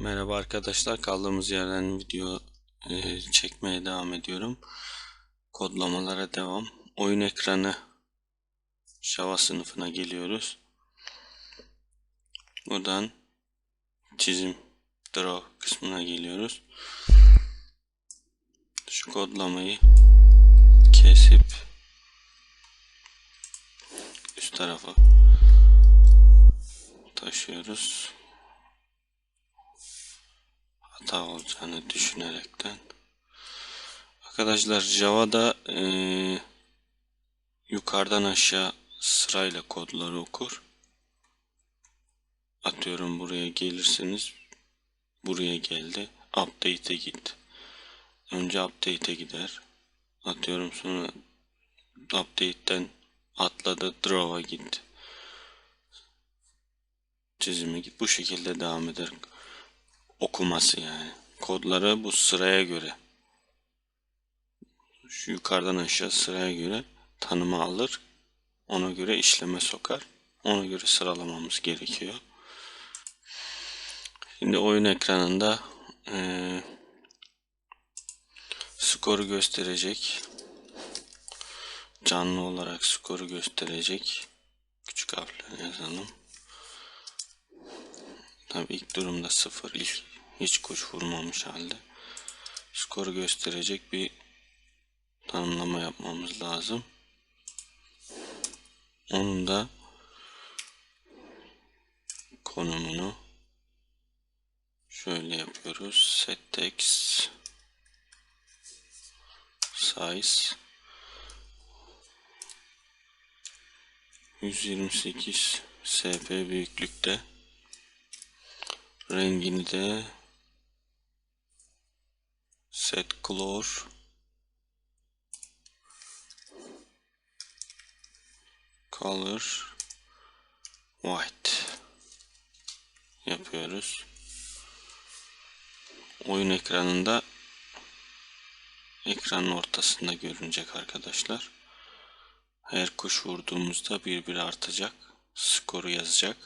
Merhaba arkadaşlar. Kaldığımız yerden video e, çekmeye devam ediyorum. Kodlamalara devam. Oyun ekranı Java sınıfına geliyoruz. Buradan çizim draw kısmına geliyoruz. Şu kodlamayı kesip üst tarafa taşıyoruz hata olacağını düşünerekten. Arkadaşlar Java'da e, yukarıdan aşağı sırayla kodları okur. Atıyorum buraya gelirsiniz. Buraya geldi. Update'e git. Önce update'e gider. Atıyorum sonra update'ten atladı draw'a git. Çizime git. Bu şekilde devam eder okuması yani. Kodları bu sıraya göre şu yukarıdan aşağı sıraya göre tanıma alır. Ona göre işleme sokar. Ona göre sıralamamız gerekiyor. Şimdi oyun ekranında e, skoru gösterecek. Canlı olarak skoru gösterecek. Küçük harfle yazalım. Tabii ilk durumda sıfır. ilk hiç kuş vurmamış halde. Skoru gösterecek bir tanımlama yapmamız lazım. Onun da konumunu şöyle yapıyoruz. Set text size 128 sp büyüklükte rengini de set color color white yapıyoruz. Oyun ekranında ekranın ortasında görünecek arkadaşlar. Her kuş vurduğumuzda bir bir artacak. Skoru yazacak.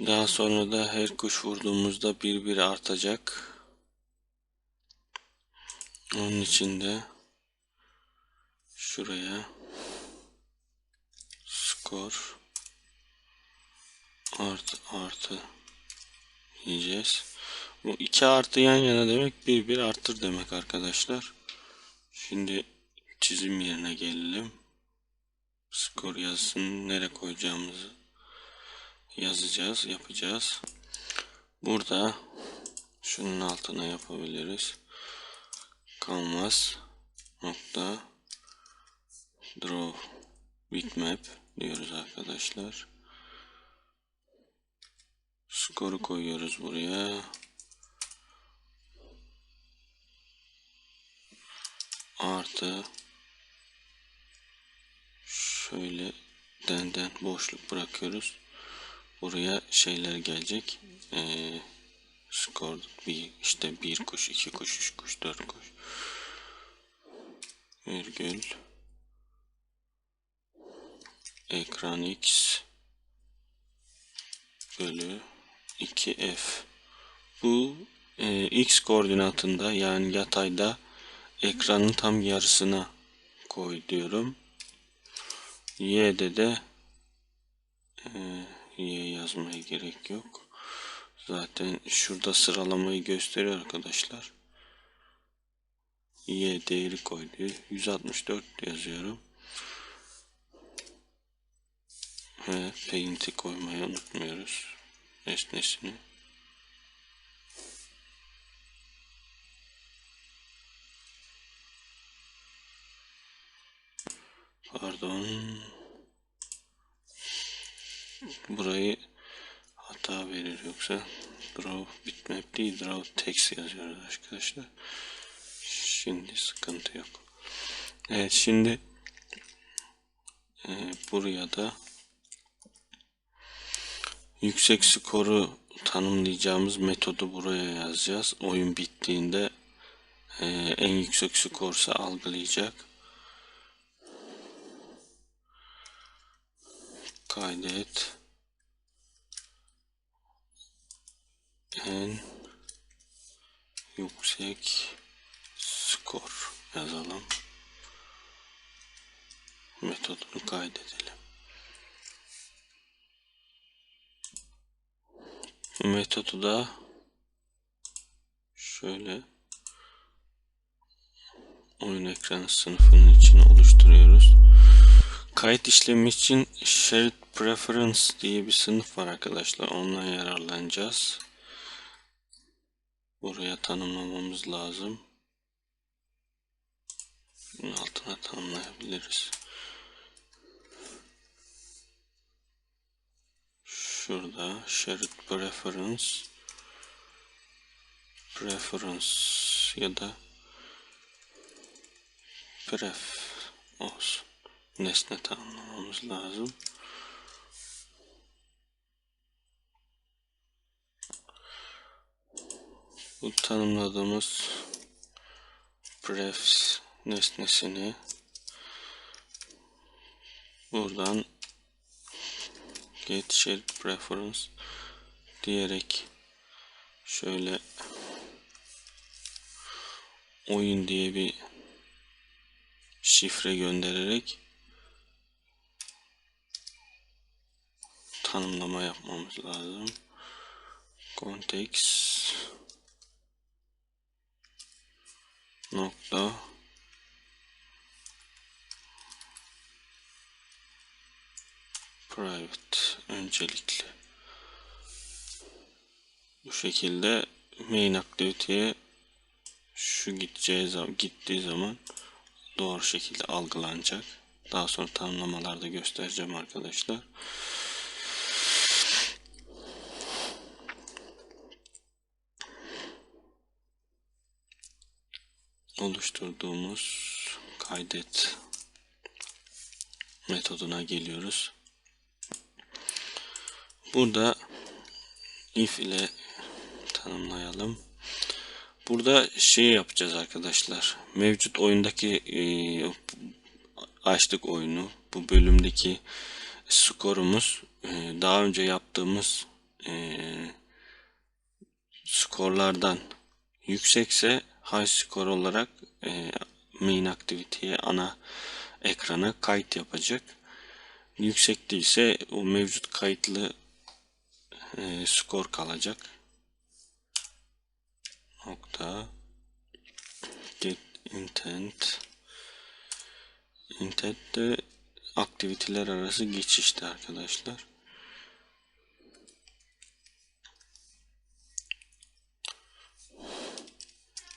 Daha sonra da her kuş vurduğumuzda bir bir artacak. Onun için de şuraya skor artı artı diyeceğiz. Bu iki artı yan yana demek bir bir arttır demek arkadaşlar. Şimdi çizim yerine gelelim. Skor yazısını nereye koyacağımızı yazacağız, yapacağız. Burada şunun altına yapabiliriz. Canvas nokta draw bitmap diyoruz arkadaşlar. Skoru koyuyoruz buraya. Artı şöyle denden boşluk bırakıyoruz. Buraya şeyler gelecek. Ee, skor bir işte bir kuş, iki kuş, üç kuş, dört kuş. Virgül ekran x bölü 2f bu e, x koordinatında yani yatayda ekranın tam yarısına koy diyorum. Y'de de e, Y yazmaya gerek yok. Zaten şurada sıralamayı gösteriyor arkadaşlar. Y değeri koydu. 164 yazıyorum. Ve paint'i koymayı unutmuyoruz. Nesnesini. Pardon. Burayı hata verir yoksa draw bitmap değil draw text yazıyoruz arkadaşlar. Şimdi sıkıntı yok. Evet şimdi e, buraya da yüksek skoru tanımlayacağımız metodu buraya yazacağız. Oyun bittiğinde e, en yüksek skorsa algılayacak. Kaydet. En yüksek skor yazalım. Metodunu kaydedelim. Metodu da şöyle oyun ekranı sınıfının içine oluşturuyoruz. Kayıt işlemi için Shared Preference diye bir sınıf var arkadaşlar. Ondan yararlanacağız. Buraya tanımlamamız lazım. Altına tanımlayabiliriz. Şurada Shared Preference Preference ya da Pref olsun. Nesne tanımlamamız lazım. Bu tanımladığımız prefs nesnesini buradan get shared preference diyerek şöyle oyun diye bir şifre göndererek tanımlama yapmamız lazım. Context nokta private öncelikli bu şekilde main aktiviteye şu gideceği zaman gittiği zaman doğru şekilde algılanacak. Daha sonra tanımlamalarda göstereceğim arkadaşlar. Oluşturduğumuz kaydet metoduna geliyoruz. Burada if ile tanımlayalım. Burada şey yapacağız arkadaşlar. Mevcut oyundaki e, açtık oyunu. Bu bölümdeki skorumuz e, daha önce yaptığımız e, skorlardan yüksekse high score olarak e, main aktiviteye ana ekrana kayıt yapacak. Yüksek değilse o mevcut kayıtlı e, skor kalacak. Nokta get intent intent de aktiviteler arası geçişti arkadaşlar.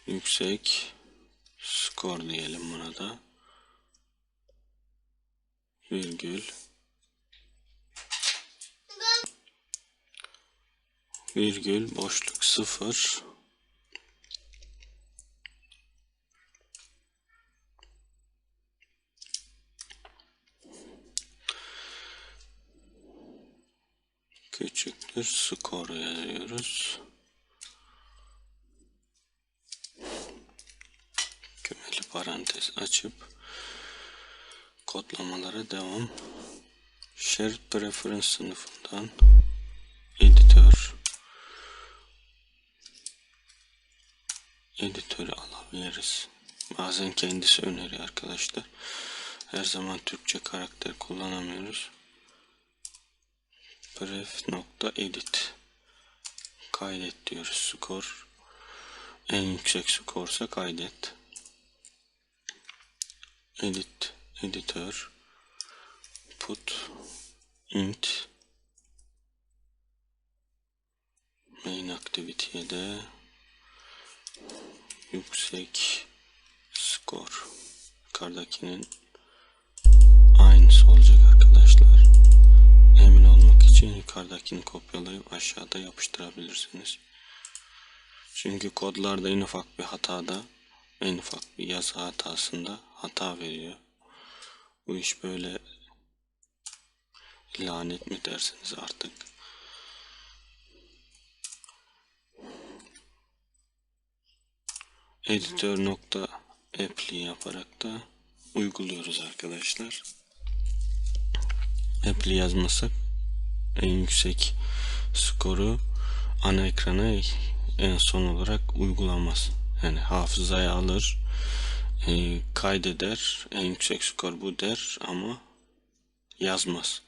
Yüksek skor diyelim buna da virgül. Virgül boşluk sıfır. Küçüktür skor yazıyoruz. Parantez açıp kodlamalara devam. Shared Preference sınıfından editör editörü alabiliriz. Bazen kendisi öneriyor arkadaşlar. Her zaman Türkçe karakter kullanamıyoruz. Pref nokta edit kaydet diyoruz. Skor en yüksek skorsa kaydet. Edit editör put int main aktiviteye de yüksek skor yukarıdakinin aynısı olacak arkadaşlar. Emin olmak için yukarıdakini kopyalayıp aşağıda yapıştırabilirsiniz. Çünkü kodlarda en ufak bir hatada en ufak bir yazı hatasında hata veriyor bu iş böyle lanet mi dersiniz artık editör nokta apply yaparak da uyguluyoruz arkadaşlar. Apply yazmasak en yüksek skoru ana ekrana en son olarak uygulamaz. Yani hafızaya alır, e, kaydeder, en yüksek skor bu der ama yazmaz.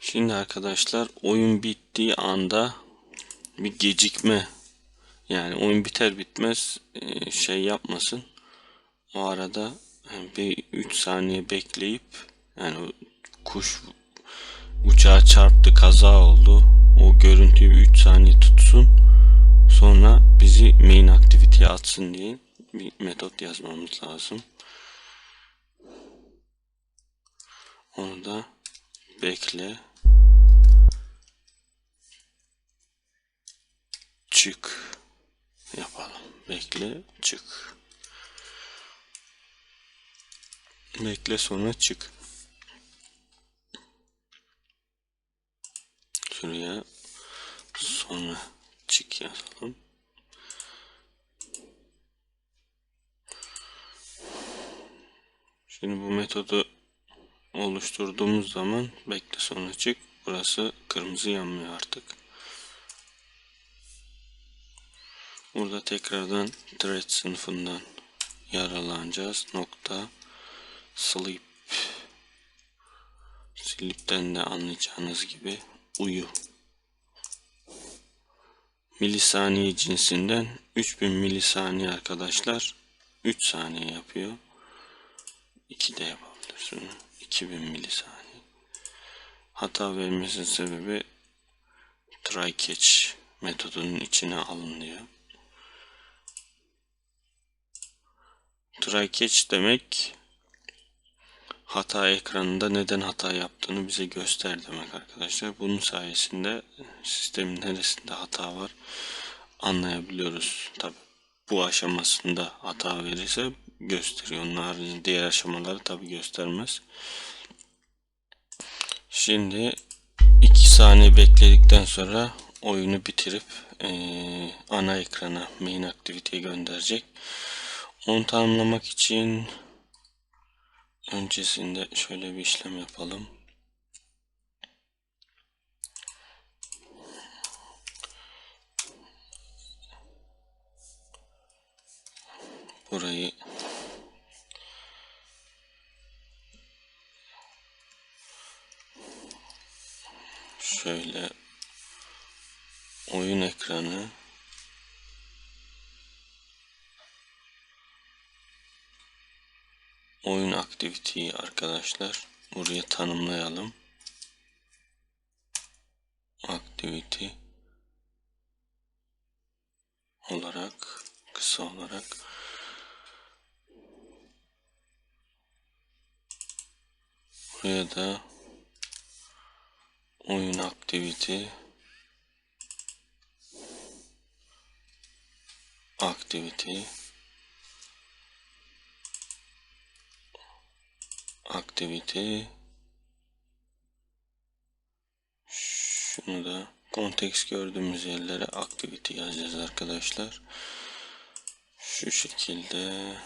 Şimdi arkadaşlar oyun bittiği anda bir gecikme yani oyun biter bitmez e, şey yapmasın. O arada bir 3 saniye bekleyip yani kuş uçağa çarptı kaza oldu. O görüntüyü 3 saniye tutsun. Sonra bizi main aktiviteye atsın diye bir metot yazmamız lazım. Onu da bekle çık yapalım. Bekle çık. Bekle sonra çık. Şuraya sonra çık yazalım. Şimdi bu metodu oluşturduğumuz zaman bekle sonra çık. Burası kırmızı yanmıyor artık. Burada tekrardan thread sınıfından yararlanacağız. Nokta sleep sleep'ten de anlayacağınız gibi uyu milisaniye cinsinden 3000 milisaniye arkadaşlar 3 saniye yapıyor 2 de yapabilirsin 2000 milisaniye hata vermesinin sebebi try catch metodunun içine alınıyor try catch demek hata ekranında neden hata yaptığını bize göster demek arkadaşlar. Bunun sayesinde sistemin neresinde hata var anlayabiliyoruz. Tabi bu aşamasında hata verirse gösteriyor. Onun haricinde diğer aşamaları tabi göstermez. Şimdi 2 saniye bekledikten sonra oyunu bitirip e, ana ekrana main aktiviteye gönderecek. Onu tanımlamak için öncesinde şöyle bir işlem yapalım. Burayı aktiviteyi arkadaşlar buraya tanımlayalım. Activity olarak kısa olarak buraya da oyun aktivite aktivite aktivite. Şunu da konteks gördüğümüz yerlere aktivite yazacağız arkadaşlar. Şu şekilde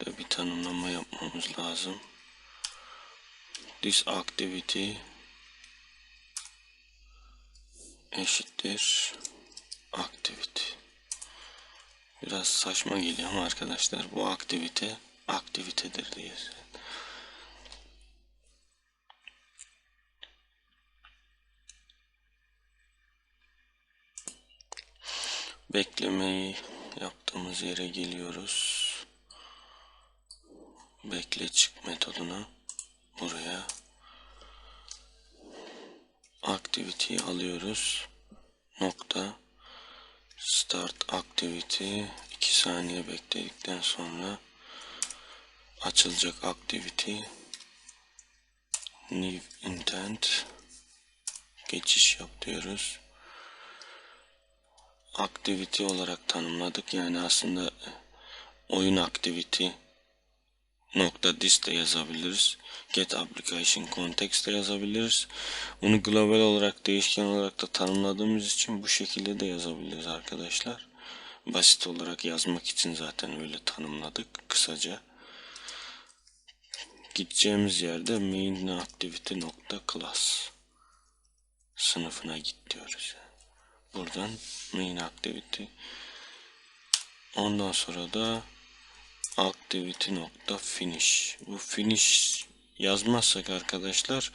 de bir tanımlama yapmamız lazım. This activity eşittir activity biraz saçma geliyor ama arkadaşlar bu aktivite aktivitedir diye beklemeyi yaptığımız yere geliyoruz. Bekle çık metoduna buraya. Activity'yi alıyoruz. Nokta. Start activity. 2 saniye bekledikten sonra açılacak activity. New intent. Geçiş yap diyoruz activity olarak tanımladık. Yani aslında oyun activity nokta this de yazabiliriz. Get application context de yazabiliriz. Bunu global olarak değişken olarak da tanımladığımız için bu şekilde de yazabiliriz arkadaşlar. Basit olarak yazmak için zaten öyle tanımladık kısaca. Gideceğimiz yerde main activity nokta class sınıfına git diyoruz. Yani. Buradan main activity. Ondan sonra da activity nokta finish. Bu finish yazmazsak arkadaşlar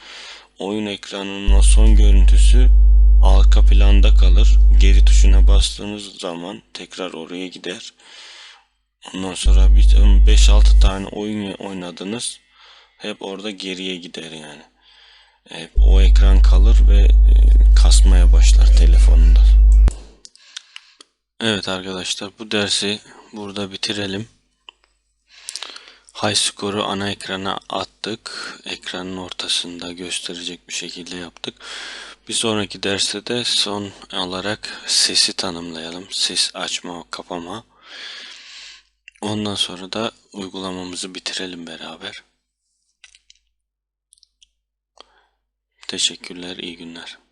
oyun ekranının son görüntüsü arka planda kalır. Geri tuşuna bastığınız zaman tekrar oraya gider. Ondan sonra bir 5-6 tane oyun oynadınız. Hep orada geriye gider yani. Hep o ekran kalır ve Evet arkadaşlar bu dersi burada bitirelim. High score'u ana ekrana attık. Ekranın ortasında gösterecek bir şekilde yaptık. Bir sonraki derste de son olarak sesi tanımlayalım. Ses açma, kapama. Ondan sonra da uygulamamızı bitirelim beraber. Teşekkürler, iyi günler.